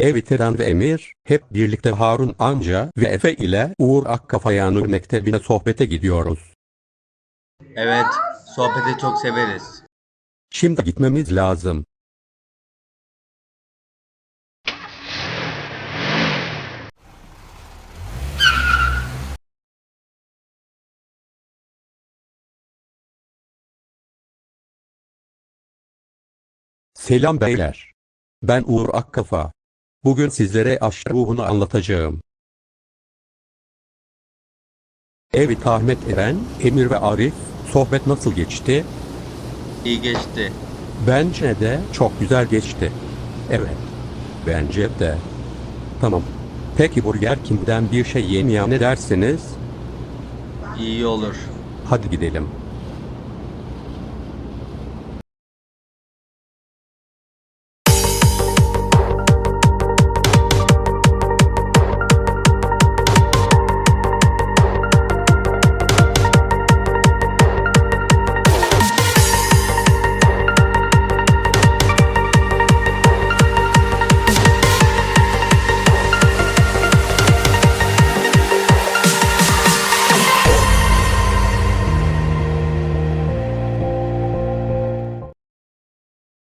Evet Eren ve Emir, hep birlikte Harun Anca ve Efe ile Uğur Akkafaya Nur Mektebi'ne sohbete gidiyoruz. Evet, sohbeti çok severiz. Şimdi gitmemiz lazım. Selam beyler. Ben Uğur Akkafa. Bugün sizlere aşk ruhunu anlatacağım. Evet Ahmet Eren, Emir ve Arif, sohbet nasıl geçti? İyi geçti. Bence de çok güzel geçti. Evet. Bence de. Tamam. Peki Burger kimden bir şey yemeye ne dersiniz? İyi olur. Hadi gidelim.